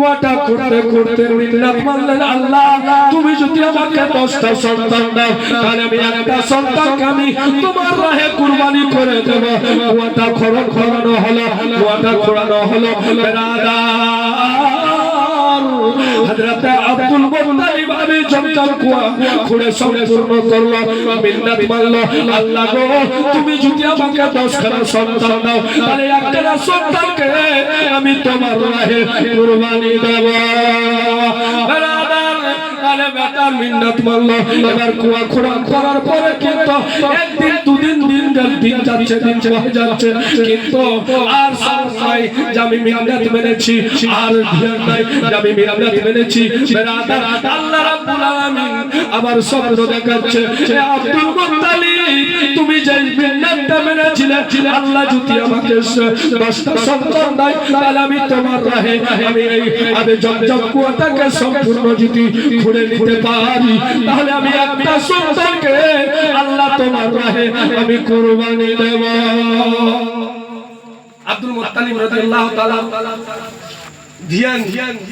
কুয়াটা করতে করতে মিন্নাত মানলেন আল্লাহ। তুমি যদি আমাকে দশটা সন্তান দাও, তাহলে আমি একটা সন্তানকে আমি তোমার রাহে কুরবানি করে দেব। কুয়াটা খরচ খোরানো হলো কুয়াটা খোরানো হলো। হযরত আব্দুল মুত্তালিব আমি জমজম কুয়া খুঁড়ে সম্পূর্ণ করল। মিন্নাত মানলো আল্লাহ গো, তুমি যদি আমাকে দশখানা সন্তান দাও, তাহলে আমি তোমার তাহলে বেটার মিন্নাত মানলো এবার কুয়া খোঁড়া করার পরে কিন্তু একদিন দুদিন দিন দিন যাচ্ছে দিন যাচ্ছে। কিন্তু আর সার নাই আমি মিন্নাত মেনেছি আর ধ্যান নাই আমি মিন্নাত মেনেছি বেরাদার, আল্লাহ রাব্বুল আলামিন আবার স্বপ্ন দেখাচ্ছে। আব্দুল মুত্তালিব, তুমি যে মেনেছিলে, আল্লাহ যদি আমাকে দশটা সন্তান দেয়, তাহলে আমি তোমার রাহে, আমি এই আমি কুয়াটাকে সম্পূর্ণ যদি নিতে পারি, তাহলে আমি একটা সন্তানকে আল্লাহ তোমার রাহে আমি দেব। আব্দুল মুত্তালিব রাদিয়াল্লাহু তাআলা ধ্যান,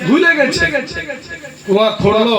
ভুলে গেছে। কুয়া খোঁড়লো।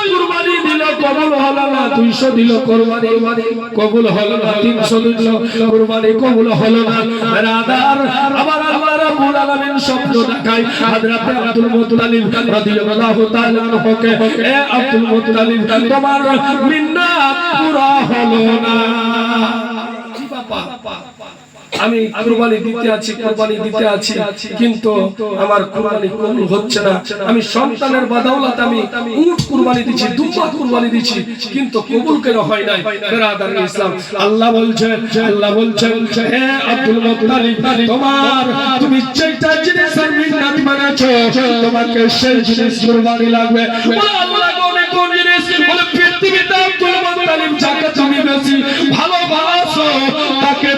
দিল, কবুল হলো না, দুইশো দিল, কুরবানি। কবুল হলো না, তিনশো দিল, কুরবানি কবুল হলো না। রাদার আবার আল্লাহ রাব্বুল আলামিন শব্দ দেখায়, হযরত আব্দুল মুত্তালিব রাদিয়াল্লাহু তাআলা আনহুকে, এ আব্দুল মুত্তালিব, তোমার মিন্নাত পুরা হলো না। কি বাবা। আমি কুরবানি দিতে আছি, কুরবানি দিতে আছি, কিন্তু আমার কুরবানি কবুল হচ্ছে না। আমি সন্তানের বাদাওলাত আমি উট কুরবানি দিছি দুম্বা কুরবানি দিছি, কিন্তু কবুল কেন হয় নাই? বেরাদার ইসলাম, আল্লাহ বলছেন আল্লাহ বলছেন হে আব্দুল মুত্তালিব, তোমার তুমি যেটা জিনিস মিন্নাত মানাছো তোমাকে সেই জিনিস কুরবানি লাগবে। কোনে জিনিস? বলে পৃথিবীতে আব্দুল মুত্তালিব, যাকে তুমি বেশি ভালোবাসো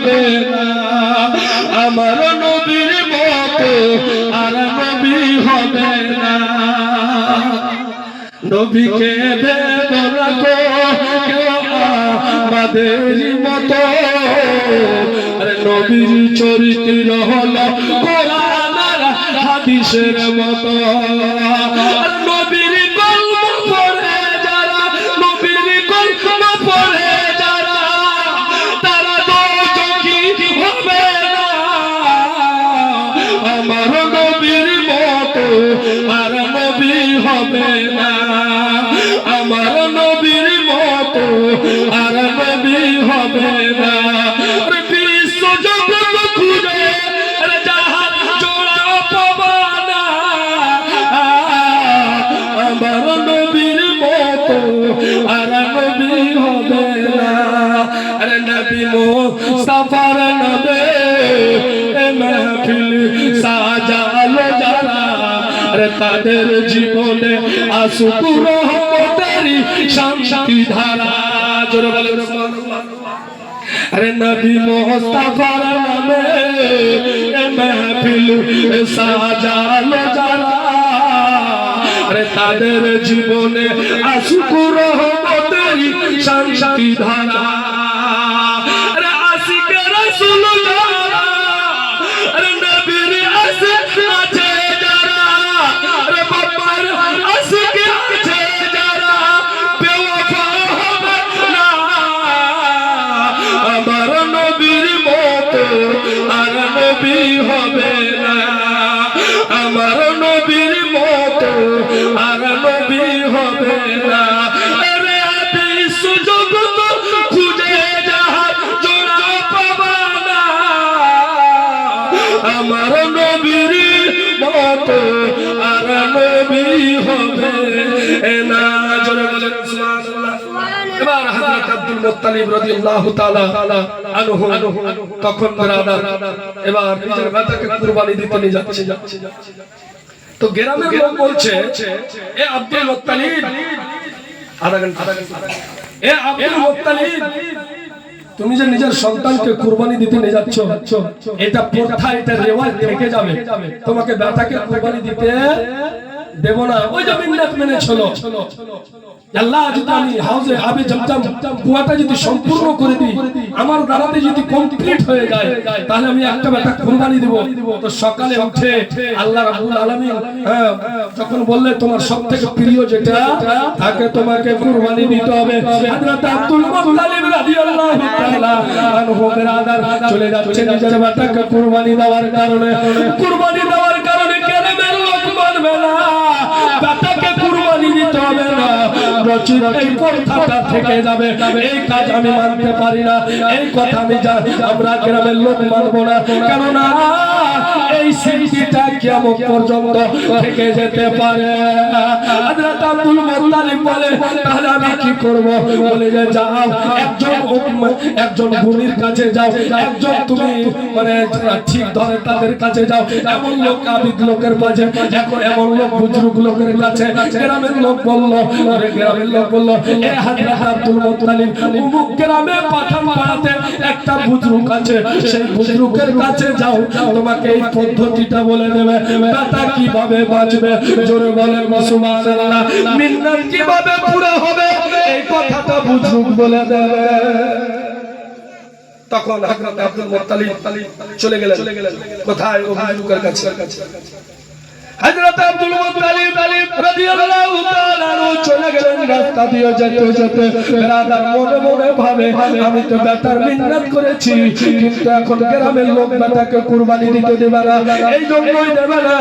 হবে না, আমার নবীর মতো আর নবী হবে না। নবীকে দেব রাখো আমাদের মতো। নবীর চরিত্র হলো কোরআন হাদিসের মতো। নবীর আরে তাদের জীবনে আসুক রহমতেরই শান্তি ধারা। বলে আরে নবী মুস্তাফার তাদের জীবনে আসুক রহমতেরই শান্তি ধারা। নবী হবে। না জোরে বলেন এবার হযরত আব্দুল মুত্তালিব রাদিয়াল্লাহু তাআলা আনহু তখন ব্রাদার এবার নিজের বেটাকে কুরবানি দিতে নিয়ে যাচ্ছে। তো গ্রামের লোক বলছে এ আব্দুল মুত্তালিব আধা ঘণ্টা এ আব্দুল মুত্তালিব তুমি যে নিজের সন্তানকে কুরবানি দিতে নিয়ে যাচ্ছ এটা প্রথা এটা রেওয়াজ থেকে যাবে। তোমাকে বেটাকে কুরবানি দিতে দেব না ওই যে মিন্নাত মেনে চলো। আল্লাহ যদি আমি হাউজে আবে কুয়াটা যদি সম্পূর্ণ করে দিই আমার দ্বারাতে যদি কমপ্লিট হয়ে যায় তাহলে আমি একটা কুরবানি দেব। তো সকালে উঠে আল্লাহ রাব্বুল আলামিন হ্যাঁ, যখন বললে তোমার সবথেকে প্রিয় যেটা তাকে তোমাকে কুরবানি দিতে হবে। হযরত আব্দুল রাদিয়াল্লাহু তাআলা আনহু চলে যাচ্ছে নিজের কুরবানি দেওয়ার কারণে। কুরবানি দেওয়ার কারণে কেরামের লোক মানবে না? বেটাকে কুরবানি দিতে হবে না। এই কথাটা থেকে যাবে। এই কাজ আমি মানতে পারি না। এই কথা আমি আমরা গ্রামের লোক মানবো না। কেননা স্মৃতিটা কেমন পর্যন্ত থেকে যেতে পারে? হযরত আব্দুল মুত্তালিব বলে, তাহলে আমি কি করব? বলে যে, যাও, একজন একজন গুণীর কাছে যাও। একজন তুমি মানে ঠিক ধরে তাদের কাছে যাও। এমন লোক আবিদ লোকের মাঝে এখন এমন লোক বুজরুগ লোকের কাছে। গ্রামের লোক বলল গ্রামের লোক বলল, এ হযরত আব্দুল মুত্তালিব অমুক গ্রামে পাঠান পাড়াতে একটা বুজরুগ আছে। সেই বুজরুগের কাছে যাও, তোমাকে এই পদ্ধতিটা বলে দেবে। বেটা কীভাবে বাঁচবে? জোরে বলেন সুবহানাল্লাহ মিন্নাত কীভাবে পুরো হবে? এই কথাটা বুঝুক বলে দেবে। তখন হযরত আব্দুল মুত্তালিব চলে গেলেন। কোথায় বুজরুগের কাছে? আব্দুল মুত্তালিব রাদিয়াল্লাহু তাআলা চলে গেলেন রাস্তা দিয়ে যেতে যেতে। মনে মনে ভাবে, আমি তো মিন্নাত করেছি, কিন্তু এখন গ্রামের লোক কুরবানি দিতে না। এই জন্যই না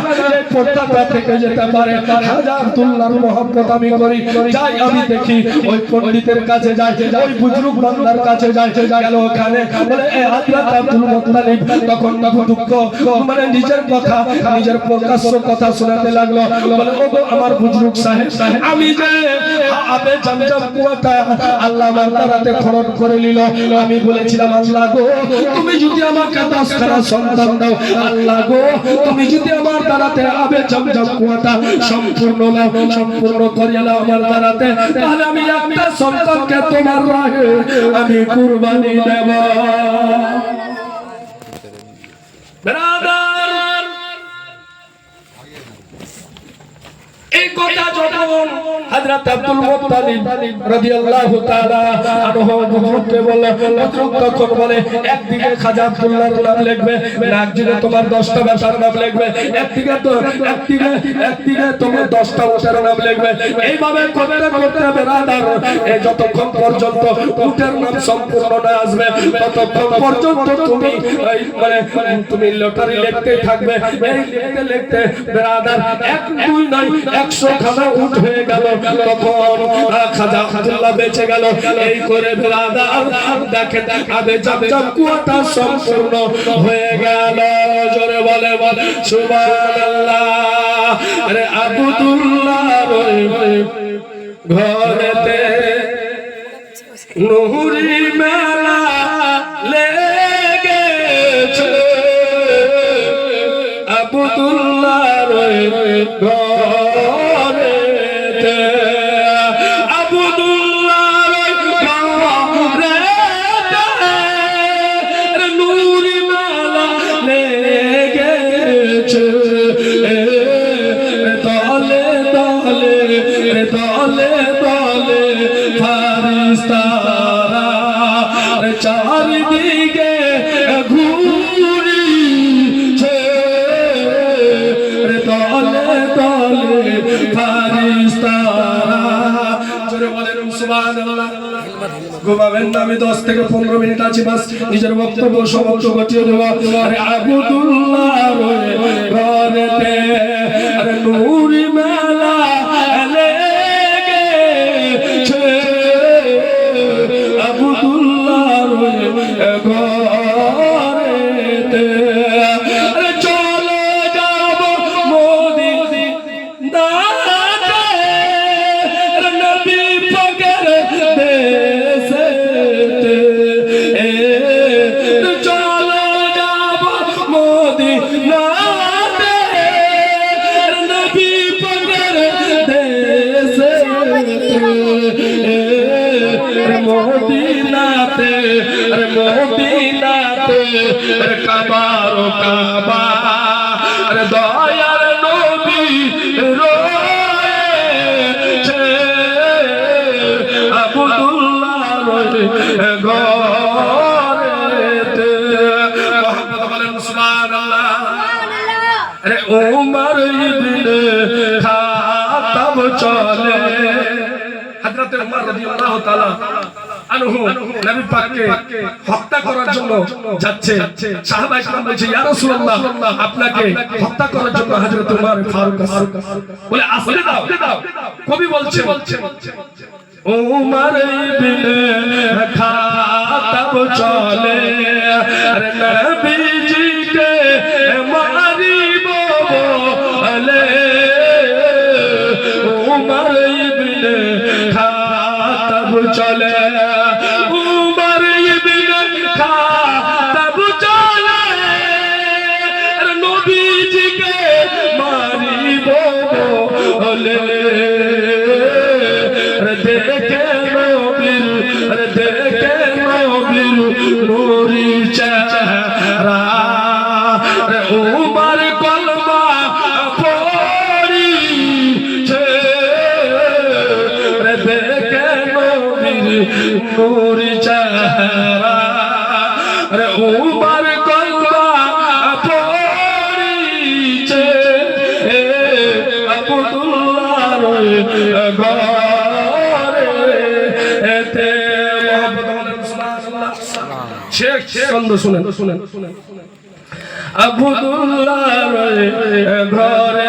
থেকে যেতে পারে। হাজার মহব্বত আমি করি। যাই, আমি দেখি ওই পণ্ডিতের কাছে যাই, ওই বুজরুগ বান্দার কাছে যাই, গেল ওখানে। বলে, এ আব্দুল মুত্তালিব, তখন তখন দুঃখ মানে নিজের কথা, নিজের প্রকাশ্য কথা শোনাতে লাগল। আমার বুজরুগ সাহেব, আমি যে আবে জমজম আল্লাহ খরচ করে নিল, আমি বলেছিলাম, আল্লাহ গো, তুমি যদি সন্তান দাও, আল্লাহ গো, তুমি যদি আমার দ্বারাতে আবে জমজম সম্পূর্ণ নাও, সম্পূর্ণ করিয়ে নাও আমার দ্বারাতে তাহলে আমি একটা সন্তানকে তোমার রাহে আমি কুরবানি দেব। ব্রাদার এই কথা যখন হযরত আব্দুল মুত্তালিব রাদিয়াল্লাহু তাআলা আনহু বুজুর্গকে বলল বুজুর্গ তখন বলে, একদিকে খাজা আব্দুল্লাহর নাম লিখবে না একদিকে তোমার 10টা বেটার নাম লিখবে, একদিকে তো, একদিকে একদিকে তোমার 10টা বেটার নাম লিখবে। এইভাবে করতে করতে বেরাদার এই যতক্ষণ পর্যন্ত উটের নাম সম্পূর্ণ না আসবে, ততক্ষণ পর্যন্ত তুমি মানে তুমি লটারি লিখতে থাকবে। এই লিখতে লিখতে বেরাদার এক, দুই নয়, একশো খানা উঠ হয়ে গেল। তখন খাজা খাজুল্লাহ বেঁচে গেল। এই করে বেরাদার দেখে দেখাবে যাব যাব কুয়াটা সম্পূর্ণ হয়ে গেল। জোরে বলে বলে, সুবহানাল্লাহ। আরে আব্দুল্লাহ ঘরেতে নুরি মেলা লেগেছে আব্দুল্লাহ ঘরেতে চারিদিকে ঘুরিছে তলে তলে ফারিস্তারা। ঘুমাবেন না, আমি দশ থেকে পনেরো মিনিট আছি, বাস। নিজের বক্তব্য, সমস্ত ঘটিয়ে দেবো। আরে আবুদুল্লাহ আরে কাবার কাবা। আরে দয়ার নবী রয়েছে আব্দুল্লাহ রয়ে ঘরেতে। মোহাম্মদ বলেন সুবহানাল্লাহ। আরে উমর ইবনে খাতাব চলে। হযরত উমর রাদিয়াল্লাহু তাআলা আনহু নবী পাককে হত্যা করার জন্য যাচ্ছে। বলছে, ইয়া রাসূলুল্লাহ, আপনাকে হত্যা করার জন্য হযরত উমর ফারুক বলে আসলে দাও। কবি বলছে, উমর ইবনে খাতাব চলে, আরে মারিব বলে। উমর ইবনে খাতাব চলে। আরে দেখে নবীর দেখে নবীর নুরি চেহারা ছন্দ শুনেন। শুনেন শুনেন ঘরে